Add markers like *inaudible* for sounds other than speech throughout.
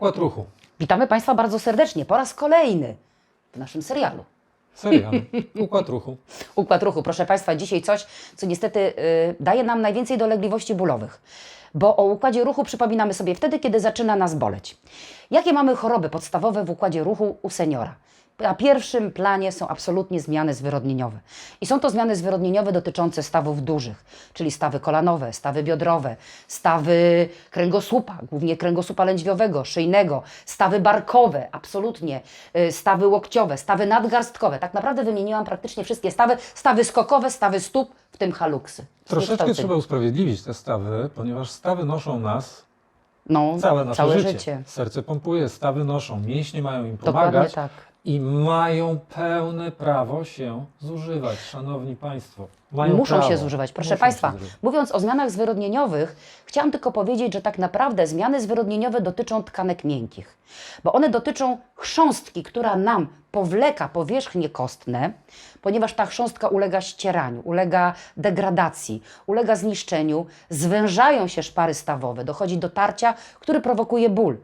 Układ ruchu. Witamy Państwa bardzo serdecznie po raz kolejny w naszym serialu. Serial. *laughs* Układ ruchu. Układ ruchu. Proszę Państwa, dzisiaj coś, co niestety y, daje nam najwięcej dolegliwości bólowych. Bo o układzie ruchu przypominamy sobie wtedy, kiedy zaczyna nas boleć. Jakie mamy choroby podstawowe w układzie ruchu u seniora? Na pierwszym planie są absolutnie zmiany zwyrodnieniowe. I są to zmiany zwyrodnieniowe dotyczące stawów dużych, czyli stawy kolanowe, stawy biodrowe, stawy kręgosłupa, głównie kręgosłupa lędźwiowego, szyjnego, stawy barkowe, absolutnie, y, stawy łokciowe, stawy nadgarstkowe. Tak naprawdę wymieniłam praktycznie wszystkie stawy, stawy skokowe, stawy stóp, w tym haluksy. Troszeczkę trzeba usprawiedliwić te stawy, ponieważ stawy noszą nas no, całe nasze życie. życie. Serce pompuje, stawy noszą, mięśnie mają im Dokładnie pomagać tak. I mają pełne prawo się zużywać, szanowni państwo. Mają Muszą prawo. się zużywać. Proszę Muszą Państwa, zużywać. mówiąc o zmianach zwyrodnieniowych, chciałam tylko powiedzieć, że tak naprawdę zmiany zwyrodnieniowe dotyczą tkanek miękkich, bo one dotyczą chrząstki, która nam powleka powierzchnie kostne, ponieważ ta chrząstka ulega ścieraniu, ulega degradacji, ulega zniszczeniu, zwężają się szpary stawowe, dochodzi do tarcia, który prowokuje ból,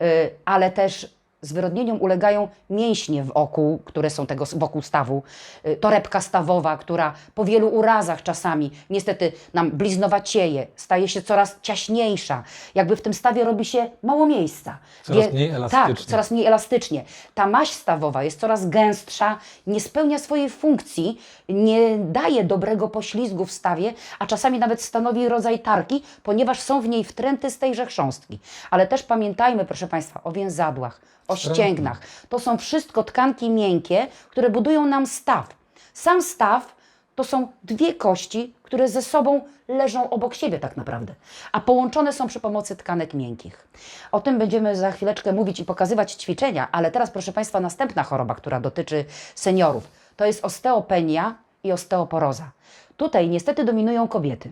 Yy, ale też Zwyrodnieniom ulegają mięśnie wokół, które są tego wokół stawu, y, torebka stawowa, która po wielu urazach czasami niestety nam bliznowacieje, staje się coraz ciaśniejsza, jakby w tym stawie robi się mało miejsca. Coraz mniej Tak, elastycznie. coraz mniej elastycznie. Ta maść stawowa jest coraz gęstsza, nie spełnia swojej funkcji, nie daje dobrego poślizgu w stawie, a czasami nawet stanowi rodzaj tarki, ponieważ są w niej wtręty z tejże chrząstki. Ale też pamiętajmy, proszę Państwa, o więzadłach, o ścięgnach. To są wszystko tkanki miękkie, które budują nam staw. Sam staw to są dwie kości, które ze sobą leżą obok siebie tak naprawdę, a połączone są przy pomocy tkanek miękkich. O tym będziemy za chwileczkę mówić i pokazywać ćwiczenia, ale teraz proszę Państwa następna choroba, która dotyczy seniorów, to jest osteopenia i osteoporoza. Tutaj niestety dominują kobiety.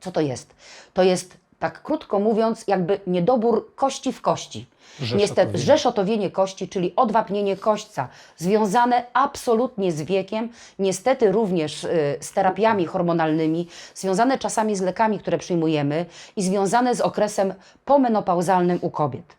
Co to jest? To jest, tak krótko mówiąc, jakby niedobór kości w kości. Niestety, Rzeszotowienie. rzeszotowienie kości, czyli odwapnienie kośćca, związane absolutnie z wiekiem, niestety również y, z terapiami hormonalnymi, związane czasami z lekami, które przyjmujemy i związane z okresem pomenopauzalnym u kobiet.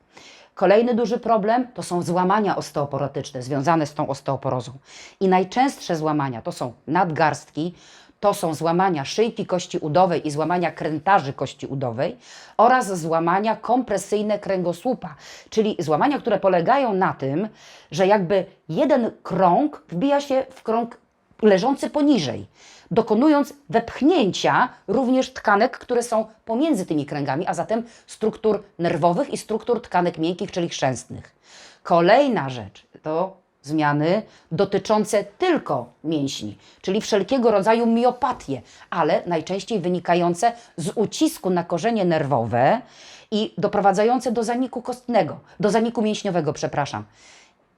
Kolejny duży problem to są złamania osteoporotyczne związane z tą osteoporozą. I najczęstsze złamania to są nadgarstki, to są złamania szyjki kości udowej i złamania krętarzy kości udowej oraz złamania kompresyjne kręgosłupa, czyli złamania, które polegają na tym, że jakby jeden krąg wbija się w krąg leżący poniżej, dokonując wepchnięcia również tkanek, które są pomiędzy tymi kręgami, a zatem struktur nerwowych i struktur tkanek miękkich, czyli chrzęstnych. Kolejna rzecz to zmiany dotyczące tylko mięśni, czyli wszelkiego rodzaju miopatie, ale najczęściej wynikające z ucisku na korzenie nerwowe i doprowadzające do zaniku kostnego, do zaniku mięśniowego, przepraszam.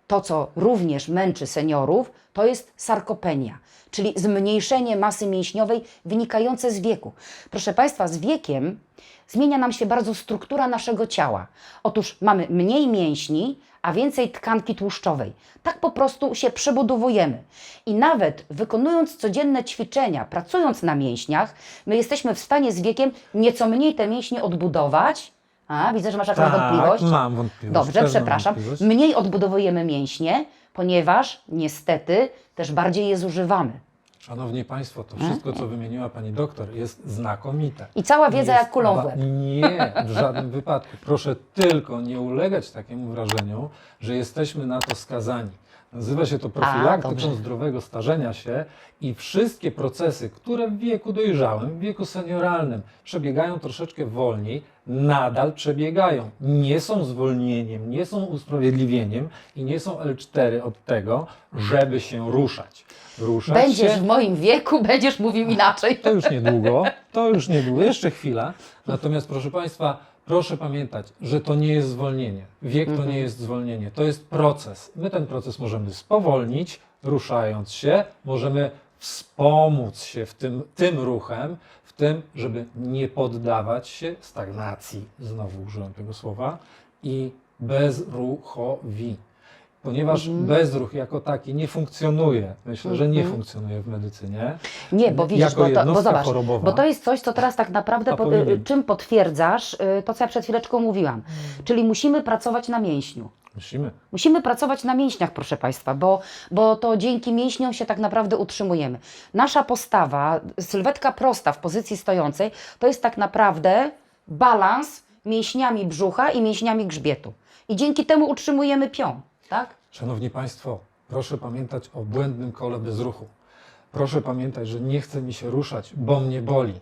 To, co również męczy seniorów, to jest sarkopenia, czyli zmniejszenie masy mięśniowej wynikające z wieku. Proszę Państwa, z wiekiem zmienia nam się bardzo struktura naszego ciała. Otóż mamy mniej mięśni, a więcej tkanki tłuszczowej. Tak po prostu się przebudowujemy. I nawet wykonując codzienne ćwiczenia, pracując na mięśniach, my jesteśmy w stanie z wiekiem nieco mniej te mięśnie odbudować. A, widzę, że masz jakąś Tak, wątpliwość. mam wątpliwość. Dobrze, też przepraszam. wątpliwość. Mniej odbudowujemy mięśnie, ponieważ niestety też bardziej je zużywamy. Szanowni Państwo, to wszystko, co wymieniła Pani doktor, jest znakomite. I cała wiedza Jest jak kulą w ba- łeb. Nie, w żadnym wypadku. Proszę tylko nie ulegać takiemu wrażeniu, że jesteśmy na to skazani. Nazywa się to profilaktyką dobrze. zdrowego starzenia się i wszystkie procesy, które w wieku dojrzałym, w wieku senioralnym przebiegają troszeczkę wolniej, nadal przebiegają. Nie są zwolnieniem, nie są usprawiedliwieniem i nie są L4 od tego, żeby się ruszać. Ruszać Będziesz się w moim wieku, będziesz mówił inaczej. to już niedługo, to już niedługo, *laughs* jeszcze chwila. Natomiast proszę Państwa, proszę pamiętać, że to nie jest zwolnienie. Wiek to nie jest zwolnienie, to jest proces. My ten proces możemy spowolnić, ruszając się, możemy wspomóc się w tym, tym ruchem, w tym, żeby nie poddawać się stagnacji, znowu użyłem tego słowa, i bezruchowi. Ponieważ bezruch jako taki nie funkcjonuje. Myślę, że nie funkcjonuje w medycynie. Nie, bo widzisz, bo, to, bo zobacz, chorobowa. bo to jest coś, co teraz tak naprawdę, po, y, czym potwierdzasz y, to, co ja przed chwileczką mówiłam. Czyli musimy pracować na mięśniu. Musimy. Musimy pracować na mięśniach, proszę Państwa, bo, bo to dzięki mięśniom się tak naprawdę utrzymujemy. Nasza postawa, sylwetka prosta w pozycji stojącej, to jest tak naprawdę balans mięśniami brzucha i mięśniami grzbietu. I dzięki temu utrzymujemy pion, tak? Szanowni Państwo, proszę pamiętać o błędnym kole bezruchu. Proszę pamiętać, że nie chce mi się ruszać, bo mnie boli.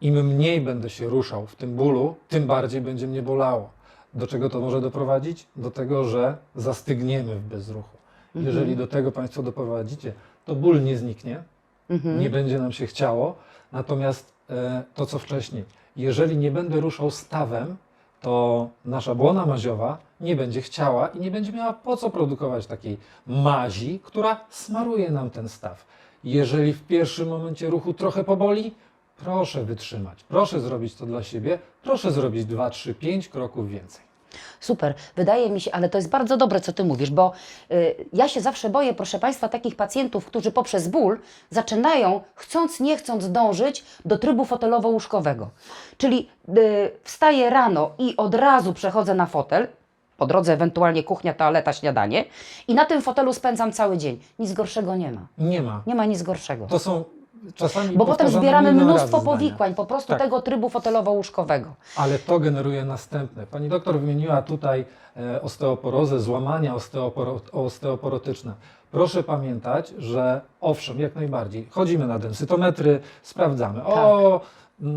Im mniej będę się ruszał w tym bólu, tym bardziej będzie mnie bolało. Do czego to może doprowadzić? Do tego, że zastygniemy w bezruchu. Jeżeli do tego Państwo doprowadzicie, to ból nie zniknie, nie będzie nam się chciało. Natomiast e, to, co wcześniej, jeżeli nie będę ruszał stawem, to nasza błona maziowa nie będzie chciała i nie będzie miała po co produkować takiej mazi, która smaruje nam ten staw. Jeżeli w pierwszym momencie ruchu trochę poboli, proszę wytrzymać, proszę zrobić to dla siebie, proszę zrobić 2, 3, 5 kroków więcej. Super. Wydaje mi się, ale to jest bardzo dobre, co Ty mówisz, bo y, ja się zawsze boję, proszę Państwa, takich pacjentów, którzy poprzez ból zaczynają, chcąc, nie chcąc, dążyć do trybu fotelowo-łóżkowego. Czyli y, wstaję rano i od razu przechodzę na fotel, po drodze ewentualnie kuchnia, toaleta, śniadanie i na tym fotelu spędzam cały dzień. Nic gorszego nie ma. Nie ma. Nie ma nic gorszego. To są czasami Bo potem zbieramy mnóstwo powikłań, po prostu Tak. tego trybu fotelowo-łóżkowego. Ale to generuje następne. Pani doktor wymieniła tutaj e, osteoporozę, złamania osteoporo, osteoporotyczne. Proszę pamiętać, że owszem, jak najbardziej, chodzimy na densytometry, sprawdzamy. O, mm,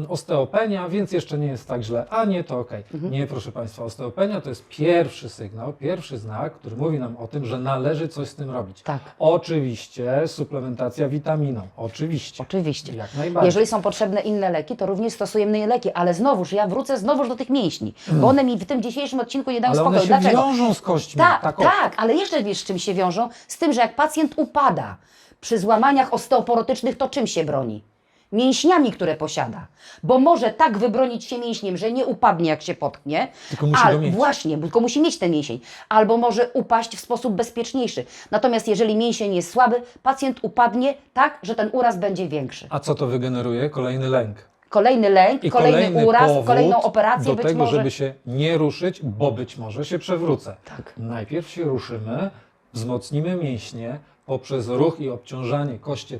osteopenia, więc jeszcze nie jest tak źle, a nie, to ok. Mhm. Nie, proszę Państwa, osteopenia to jest pierwszy sygnał, pierwszy znak, który mówi nam o tym, że należy coś z tym robić. Tak. Oczywiście suplementacja witaminą, oczywiście. Oczywiście. Jak najbardziej. Jeżeli są potrzebne inne leki, to również stosujemy leki, ale znowuż ja wrócę znowuż do tych mięśni, bo one mi w tym dzisiejszym odcinku nie dają Ale one spokoju. się Dlaczego? wiążą z kośćmi. Tak, tak, tak, ale jeszcze wiesz, z czym się wiążą? Z tym, że jak pacjent upada przy złamaniach osteoporotycznych, to czym się broni? Mięśniami, które posiada. Bo może tak wybronić się mięśniem, że nie upadnie, jak się potknie. Tylko musi go mieć. Właśnie, tylko musi mieć ten mięsień. Albo może upaść w sposób bezpieczniejszy. Natomiast jeżeli mięsień jest słaby, pacjent upadnie tak, że ten uraz będzie większy. A co to wygeneruje? Kolejny lęk. Kolejny lęk, I kolejny, kolejny uraz, kolejną operację do być tego, może. żeby się nie ruszyć, bo być może się przewrócę. Tak. Najpierw się ruszymy, wzmocnimy mięśnie poprzez ruch i obciążanie. Koście,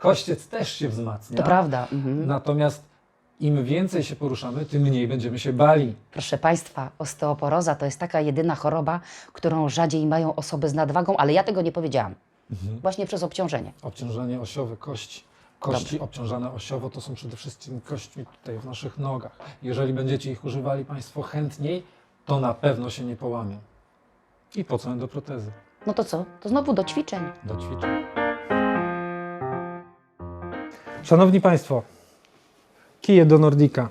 kościec też się wzmacnia. To prawda. Mhm. Natomiast im więcej się poruszamy, tym mniej będziemy się bali. Proszę Państwa, osteoporoza to jest taka jedyna choroba, którą rzadziej mają osoby z nadwagą, ale ja tego nie powiedziałam. Mhm. Właśnie przez obciążenie. Obciążenie osiowe kości. Kości obciążane osiowo to są przede wszystkim kośćmi tutaj w naszych nogach. Jeżeli będziecie ich używali Państwo chętniej, to na pewno się nie połamią. I po co endoprotezy? No to co? To znowu do ćwiczeń. do ćwiczeń. Szanowni Państwo, kije do Nordika.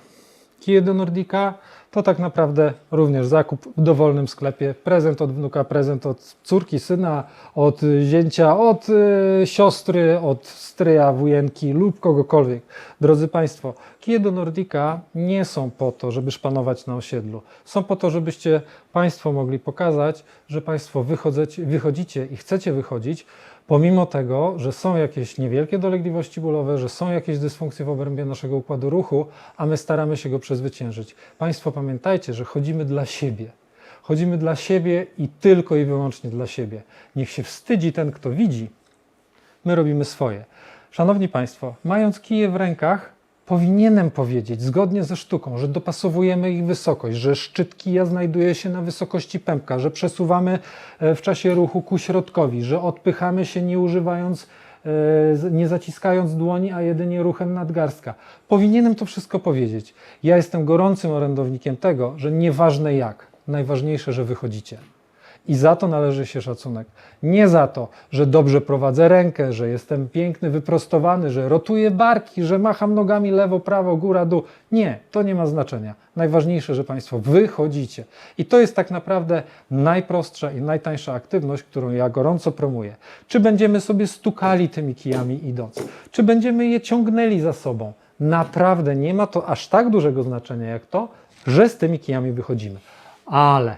Kije do Nordika to tak naprawdę również zakup w dowolnym sklepie. Prezent od wnuka, prezent od córki, syna, od zięcia, od y, siostry, od stryja, wujenki lub kogokolwiek. Drodzy Państwo, kije do Nordika nie są po to, żeby szpanować na osiedlu. Są po to, żebyście Państwo mogli pokazać, że Państwo wychodzicie i chcecie wychodzić, pomimo tego, że są jakieś niewielkie dolegliwości bólowe, że są jakieś dysfunkcje w obrębie naszego układu ruchu, a my staramy się go przezwyciężyć. Państwo pamiętajcie, że chodzimy dla siebie. Chodzimy dla siebie i tylko i wyłącznie dla siebie. Niech się wstydzi ten, kto widzi, my robimy swoje. Szanowni Państwo, mając kije w rękach, powinienem powiedzieć, zgodnie ze sztuką, że dopasowujemy ich wysokość, że szczyt kija znajduje się na wysokości pępka, że przesuwamy e, w czasie ruchu ku środkowi, że odpychamy się nie używając, e, nie zaciskając dłoni, a jedynie ruchem nadgarstka. Powinienem to wszystko powiedzieć. Ja jestem gorącym orędownikiem tego, że nieważne jak, najważniejsze, że wychodzicie. I za to należy się szacunek. Nie za to, że dobrze prowadzę rękę, że jestem piękny, wyprostowany, że rotuję barki, że macham nogami lewo, prawo, góra, dół. Nie, to nie ma znaczenia. Najważniejsze, że Państwo wychodzicie. I to jest tak naprawdę najprostsza i najtańsza aktywność, którą ja gorąco promuję. Czy będziemy sobie stukali tymi kijami idąc, czy będziemy je ciągnęli za sobą, naprawdę nie ma to aż tak dużego znaczenia jak to, że z tymi kijami wychodzimy. Ale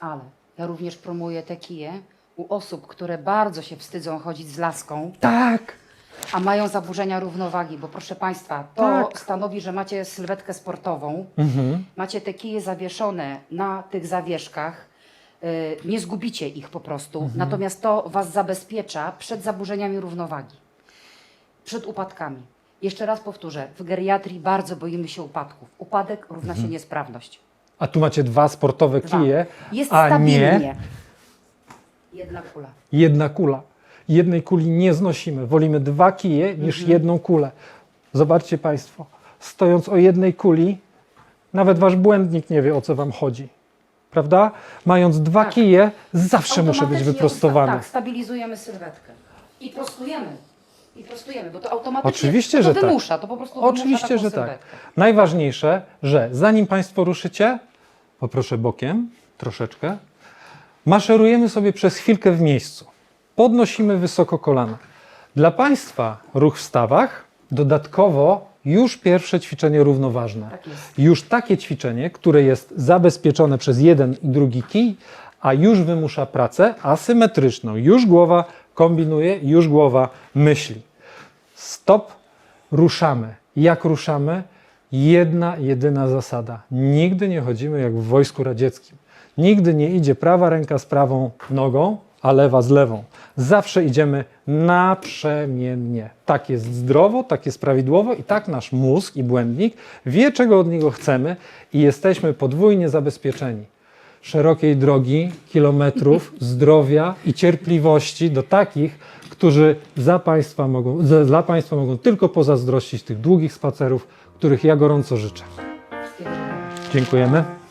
Ale. Ja również promuję te kije u osób, które bardzo się wstydzą chodzić z laską, Tak. a mają zaburzenia równowagi, bo proszę Państwa, to Tak. stanowi, że macie sylwetkę sportową, Mhm. macie te kije zawieszone na tych zawieszkach, y, nie zgubicie ich po prostu, Mhm. natomiast to Was zabezpiecza przed zaburzeniami równowagi, przed upadkami. Jeszcze raz powtórzę, w geriatrii bardzo boimy się upadków. Upadek równa Mhm. się niesprawność. A tu macie dwa sportowe Dwa. kije, Jest a stabilnie. nie Jedna kula. jedna kula. Jednej kuli nie znosimy. Wolimy dwa kije niż Mhm. jedną kulę. Zobaczcie Państwo, stojąc o jednej kuli, nawet Wasz błędnik nie wie, o co Wam chodzi. Prawda? Mając dwa Tak. kije, zawsze muszę być Automatycznie wyprostowany. usta- Tak, stabilizujemy sylwetkę. I prostujemy. I prostujemy, bo to automatycznie Oczywiście, to że tak. wymusza, to po prostu wymusza Oczywiście, taką że tak. sylwetkę. Najważniejsze, że zanim Państwo ruszycie, poproszę bokiem troszeczkę, maszerujemy sobie przez chwilkę w miejscu. Podnosimy wysoko kolana. Dla Państwa ruch w stawach, dodatkowo już pierwsze ćwiczenie równoważne. Tak jest. Już takie ćwiczenie, które jest zabezpieczone przez jeden i drugi kij, a już wymusza pracę asymetryczną. Już głowa kombinuje, już głowa myśli. Stop, ruszamy. Jak ruszamy? Jedna, jedyna zasada. Nigdy nie chodzimy jak w wojsku radzieckim. Nigdy nie idzie prawa ręka z prawą nogą, a lewa z lewą. Zawsze idziemy naprzemiennie. Tak jest zdrowo, tak jest prawidłowo i tak nasz mózg i błędnik wie, czego od niego chcemy i jesteśmy podwójnie zabezpieczeni szerokiej drogi, kilometrów, *laughs* zdrowia i cierpliwości do takich, którzy za państwa mogą, za, dla Państwa mogą tylko pozazdrościć tych długich spacerów, których ja gorąco życzę. Dziękujemy.